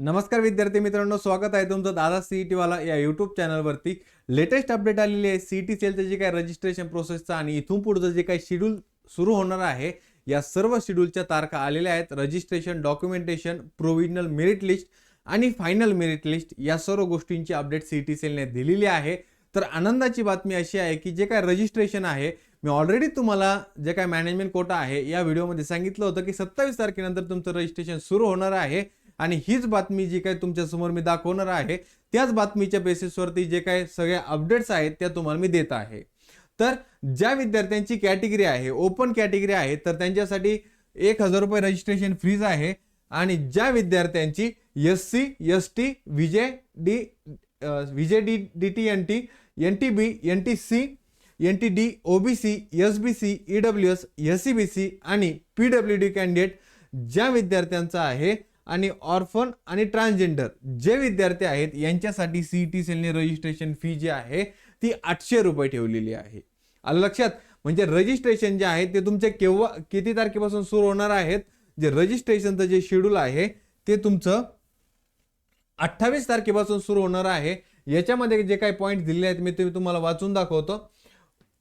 नमस्कार विद्यार्थी मित्रांनो स्वागत आहे तुमचं दादा सीईटी वाला या यूट्यूब चॅनलवरती लेटेस्ट अपडेट आलेली आहे. सीईटी सेलचं जे काय रजिस्ट्रेशन प्रोसेसचं आणि इथून पुढचं जे काही शेड्यूल सुरू होणार आहे या सर्व शेड्यूलच्या तारखा आलेल्या आहेत. Registration documentation provisional merit list आणि फायनल मेरिट लिस्ट या सर्व गोष्टींची अपडेट सीईटी सेलने दिलेली आहे. तर आनंदाची बातमी अशी आहे की जे काय रजिस्ट्रेशन आहे मी ऑलरेडी तुम्हाला जे काय मॅनेजमेंट कोटा आहे या व्हिडिओमध्ये सांगितलं होतं की सत्तावीस तारखेनंतर तुमचं रजिस्ट्रेशन सुरू होणार आहे. आणि हीच बातमी जी काय तुमच्यासमोर मी दाखवणार आहे त्याच बातमीच्या बेसिसवरती जे काही सगळ्या अपडेट्स आहेत त्या तुम्हाला मी देत आहे. तर ज्या विद्यार्थ्यांची कॅटेगरी आहे ओपन कॅटेगरी आहे तर त्यांच्यासाठी एक हजार रुपये रजिस्ट्रेशन फीज आहे आणि ज्या विद्यार्थ्यांची S C S T VJ D VJ D D T N T N T B N T C N T D O B C S B C E W S S C B C आणि P W D candidate ज्या विद्यार्थ्यांचा आहे आणि orphan आणि transgender जे विद्यार्थी आहेत यांच्यासाठी सी टी सेलने रजिस्ट्रेशन फी जी आहे ती आठशे रुपये ठेवलेली आहे. आलं लक्षात? म्हणजे रजिस्ट्रेशन जे आहे ते तुमचे केव्हा किती तारखेपासून सुरू होणार आहेत? जे रजिस्ट्रेशनचं जे शेड्यूल आहे ते तुमचं अठ्ठावीस तारखेपासून सुरू होणार आहे. याच्यामध्ये जे काही पॉईंट दिलेले आहेत मी ते तुम्हाला वाचून दाखवतो.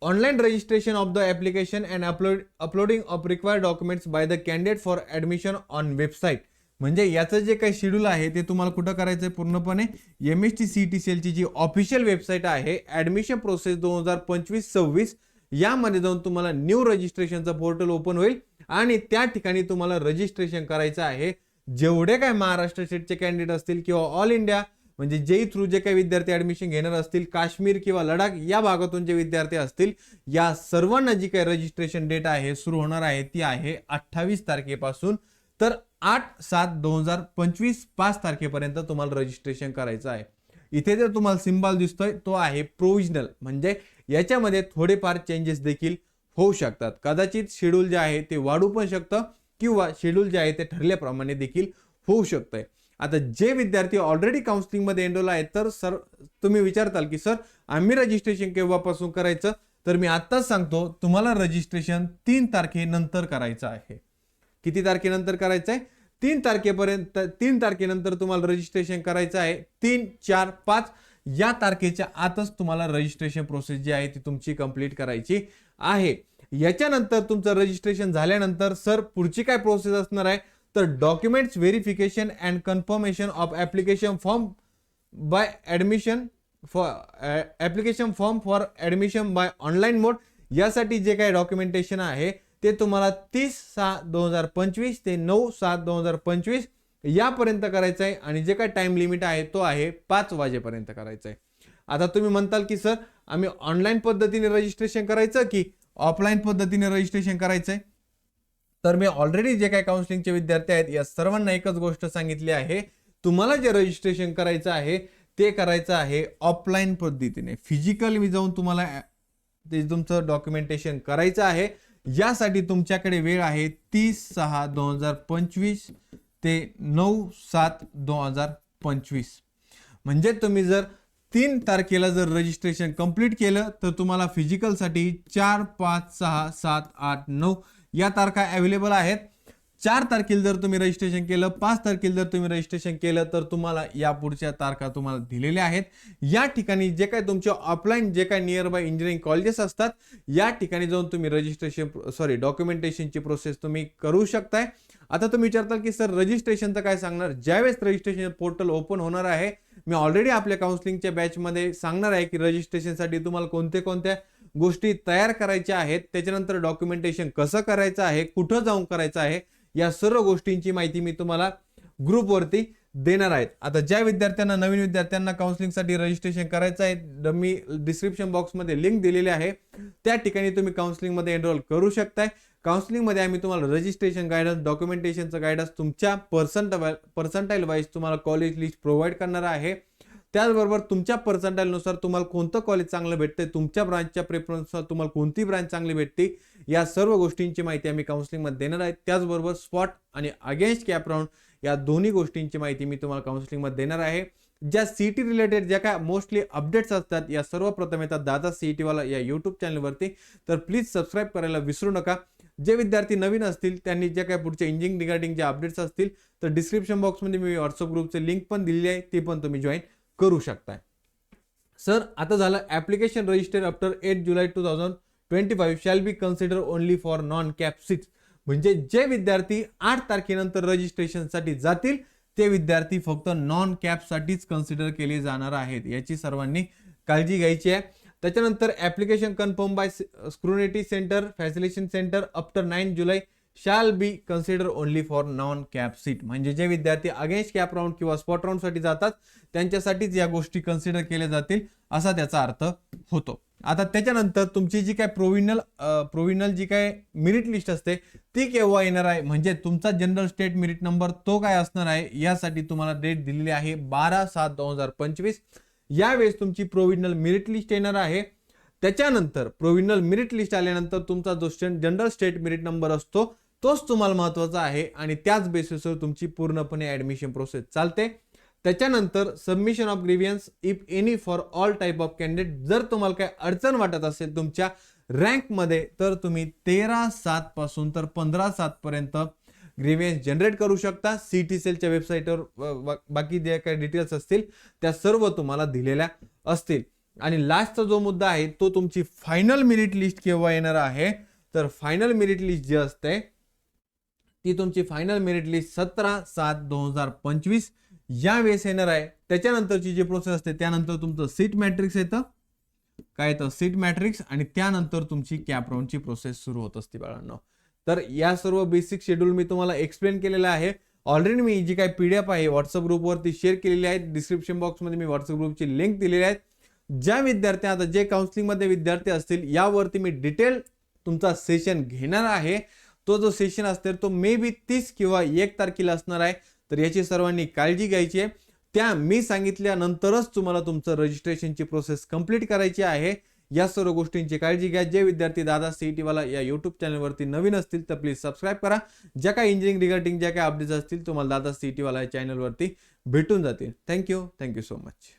Online registration of the application and upload uploading of required documents by the candidate for admission on website म्हणजे याचं जे काही शेड्यूल आहे ते तुम्हाला कुठं करायचं आहे पूर्णपणे? M S T C T C एलची जी ऑफिशियल वेबसाईट आहे ॲडमिशन प्रोसेस दोन हजार पंचवीस सव्वीस यामध्ये जाऊन तुम्हाला न्यू रजिस्ट्रेशनचं पोर्टल ओपन होईल. आणि त्या ठिकाणी तुम्हाला रजिस्ट्रेशन करायचं आहे. जेवढे काय महाराष्ट्र स्टेटचे कॅन्डिडेट असतील किंवा ऑल इंडिया म्हणजे जे थ्रू जे काही विद्यार्थी ऍडमिशन घेणार असतील काश्मीर किंवा लडाख या भागातून जे विद्यार्थी असतील या सर्वांना जी काही रजिस्ट्रेशन डेट आहे सुरू होणार आहे ती आहे अठ्ठावीस तारखेपासून. तर आठ सात दोन हजार पंचवीस पाच तारखेपर्यंत तुम्हाला रजिस्ट्रेशन करायचं आहे. इथे जर तुम्हाला सिम्बॉल दिसतोय तो आहे प्रोविजनल म्हणजे याच्यामध्ये थोडेफार चेंजेस देखील होऊ शकतात. कदाचित शेड्यूल जे आहे ते वाढू पण शकतं किंवा शेड्यूल जे आहे ते ठरल्याप्रमाणे देखील होऊ शकतंय. आता जे विद्यार्थी ऑलरेडी काउन्सिलिंगमध्ये एनरोल आहेत तर सर तुम्ही विचारताल की सर आम्ही रजिस्ट्रेशन केव्हापासून करायचं? तर मी आत्ताच सांगतो तुम्हाला रजिस्ट्रेशन तीन तारखेनंतर करायचं आहे. किती तारखेनंतर करायचं आहे तीन तारखेपर्यंत तीन तारखेनंतर तुम्हाला रजिस्ट्रेशन करायचं आहे. तीन चार पाच. या तारखेच्या आतच तुम्हाला रजिस्ट्रेशन प्रोसेस जी आहे ती तुमची कंप्लीट करायची आहे. याच्यानंतर तुमचं रजिस्ट्रेशन झाल्यानंतर सर पुढची काय प्रोसेस असणार आहे? तर documents verification and confirmation of application form by admission for application form for admission by online mode यासाठी जे काही डॉक्युमेंटेशन आहे ते तुम्हाला तीस सहा दोन हजार पंचवीस ते नऊ सात दोन हजार पंचवीस यापर्यंत करायचं आहे. आणि जे काय टाइम लिमिट आहे तो आहे पाच वाजेपर्यंत करायचं आहे. आता तुम्ही म्हणताल की सर आम्ही ऑनलाईन पद्धतीने रजिस्ट्रेशन करायचं की ऑफलाईन पद्धतीने रजिस्ट्रेशन करायचं आहे? तर मी ऑलरेडी जे काही काउन्सिलिंगचे विद्यार्थी आहेत या सर्वांना एकच गोष्ट सांगितली आहे. तुम्हाला जे रजिस्ट्रेशन करायचं आहे ते करायचं आहे ऑफलाईन पद्धतीने. फिजिकल मी जाऊन तुम्हाला ते तुमचं डॉक्युमेंटेशन करायचं आहे. यासाठी तुमच्याकडे वेळ आहे तीस सहा दोन हजार पंचवीस ते नऊ सात दोन हजार पंचवीस. म्हणजे तुम्ही जर तीन तारखेला जर रजिस्ट्रेशन कंप्लीट केलं तर तुम्हाला फिजिकलसाठी चार पाच सहा सात आठ नऊ या तारखा अवेलेबल आहेत. चार तारखेला जर तुम्ही रजिस्ट्रेशन केलं पाच तारखेला जर तुम्ही रजिस्ट्रेशन केलं तर तुम्हाला या पुढच्या तारखा तुम्हाला दिलेल्या आहेत. या ठिकाणी जे काही तुमचे ऑफलाईन जे काही नियर बाय इंजिनिअरिंग कॉलेजेस असतात या ठिकाणी जाऊन तुम्ही रजिस्ट्रेशन सॉरी डॉक्युमेंटेशनची प्रोसेस तुम्ही करू शकताय. आता तुम्ही विचारताल की सर रजिस्ट्रेशनचं काय सांगणार? ज्यावेळेस रजिस्ट्रेशन पोर्टल ओपन होणार आहे मी ऑलरेडी आपल्या काउन्सिलिंगच्या बॅचमध्ये सांगणार आहे की रजिस्ट्रेशनसाठी तुम्हाला कोणते कोणत्या गोष्टी तयार करायच्या आहेत? त्याच्यानंतर डॉक्युमेंटेशन कसं करायचं आहे? कुठं जाऊन करायचं आहे? या सर्व गोष्टींची माहिती मी तुम्हाला ग्रुपवरती देणार आहेत. आता ज्या विद्यार्थ्यांना नवीन विद्यार्थ्यांना काउन्सिलिंगसाठी रजिस्ट्रेशन करायचं आहे मी डिस्क्रिप्शन बॉक्समध्ये लिंक दिलेली आहे. त्या ठिकाणी तुम्ही काउन्सिलिंगमध्ये एनरोल करू शकताय. काउन्सिलिंगमध्ये आम्ही तुम्हाला रजिस्ट्रेशन गायडन्स डॉक्युमेंटेशनचं गायडन्स तुमच्या पर्संट पर्संटाईल वाईज तुम्हाला कॉलेज लिस्ट प्रोव्हाइड करणार आहे. त्याचबरोबर तुमच्या पर्सेंटाईलनुसार तुम्हाला कोणतं कॉलेज चांगलं भेटतंय तुमच्या ब्रांचच्या प्रेफरन्सनुसार तुम्हाला कोणती ब्रांच चांगली भेटते या सर्व गोष्टींची माहिती आम्ही काउन्सिलिंगमध्ये देणार आहे. त्याचबरोबर स्पॉट आणि अगेन्स्ट कॅप राऊंड या दोन्ही गोष्टींची माहिती मी तुम्हाला काउन्सिलिंगमध्ये देणार आहे. ज्या सी टी रिलेटेड ज्या काय मोस्टली अपडेट्स असतात या सर्व प्रथम येतात दादा सी टी या यूट्यूब चॅनलवरती तर प्लीज सबस्क्राईब करायला विसरू नका. जे विद्यार्थी नवीन असतील त्यांनी जे काय पुढच्या इंजिनिअरिंग रिगार्डिंग जे अपडेट्स असतील तर डिस्क्रिप्शन बॉक्समध्ये मी व्हॉट्सअप ग्रुपचे लिंक पण दिलेली आहे ते पण तुम्ही जॉईन करू शकताय. सर आता झालं application register after eight July two thousand twenty five shall be consider only for non CAP six म्हणजे जे विद्यार्थी आठ तारखेनंतर रजिस्ट्रेशनसाठी जातील ते विद्यार्थी फक्त नॉन कॅपसाठीच कन्सिडर केले जाणार आहेत. याची सर्वांनी काळजी घ्यायची आहे. त्याच्यानंतर application confirm by scrutiny centre facilitation centre after nine July shall be consider only for non CAP seat म्हणजे जे विद्यार्थी अगेन्स्ट कॅप राऊंड किंवा स्पॉट राऊंडसाठी जातात त्यांच्यासाठीच या गोष्टी कन्सिडर केल्या जातील असा त्याचा अर्थ होतो. आता त्याच्यानंतर तुमची जी काय प्रोविनल प्रोविनल जी काय मेरिट लिस्ट असते ती केव्हा येणार आहे? म्हणजे तुमचा जनरल स्टेट मेरिट नंबर तो काय असणार आहे? यासाठी तुम्हाला डेट दिलेली आहे बारा सात दोन हजार पंचवीस. यावेळेस तुमची प्रोविनल मेरिट लिस्ट येणार आहे. त्याच्यानंतर प्रोविनल मेरिट लिस्ट आल्यानंतर तुमचा जो जनरल स्टेट मेरिट नंबर असतो तोच तुम्हाला महत्त्वाचा आहे आणि त्याच बेसिसवर तुमची पूर्णपणे ॲडमिशन प्रोसेस चालते. त्याच्यानंतर submission of grievance if any for all type of candidate जर तुम्हाला काही अडचण वाटत असेल तुमच्या रँकमध्ये तर तुम्ही तेरा सातपासून तर पंधरा सातपर्यंत ग्रीवियन्स जनरेट करू शकता. सी टी सेलच्या वेबसाईटवर बाकी जे काही डिटेल्स असतील त्या सर्व तुम्हाला दिलेल्या असतील. आणि लास्टचा जो मुद्दा आहे तो तुमची फायनल मेरिट लिस्ट केव्हा येणार आहे? तर फायनल मेरिट लिस्ट जी असते ती तुमची फायनल मेरिट लिस्ट सतरा सात दोन हजार पंचवीस या वेळेस येणार आहे. त्याच्यानंतरची जी प्रोसेस असते त्यानंतर तुमचं सीट मॅट्रिक्स येतं. काय येतं? सीट मॅट्रिक्स आणि त्यानंतर तुमची कॅप राऊंडची प्रोसेस सुरू होत असते बाळांनो. तर या सर्व बेसिक शेड्यूल मी तुम्हाला एक्सप्लेन केलेलं आहे. ऑलरेडी मी जी काही एफ आहे व्हॉट्सअप ग्रुपवरती शेअर केलेली आहे. डिस्क्रिप्शन बॉक्समध्ये मी व्हॉट्सअप ग्रुपची लिंक दिलेली आहे. ज्या विद्यार्थी आता जे काउन्सिलिंगमध्ये विद्यार्थी असतील यावरती मी डिटेल तुमचा सेशन घेणार आहे. तो जो सेशन असणार तो मे बी तीस किंवा एक तारखेला असणार आहे. तर याची सर्वांनी काळजी घ्यायची आहे. त्या मी सांगितल्यानंतरच तुम्हाला तुमचं रजिस्ट्रेशनची प्रोसेस कंप्लीट करायची आहे. या सर्व गोष्टींची काळजी घ्या. जे विद्यार्थी दादा सीईटीवाला या युट्यूब चॅनलवरती नवीन असतील तर प्लीज सबस्क्राईब करा. ज्या काही इंजिनिअरिंग रिगार्डिंग ज्या काही अपडेट्स असतील तुम्हाला दादा सीईटीवाला या चॅनलवरती भेटून जातील. Thank you thank you so much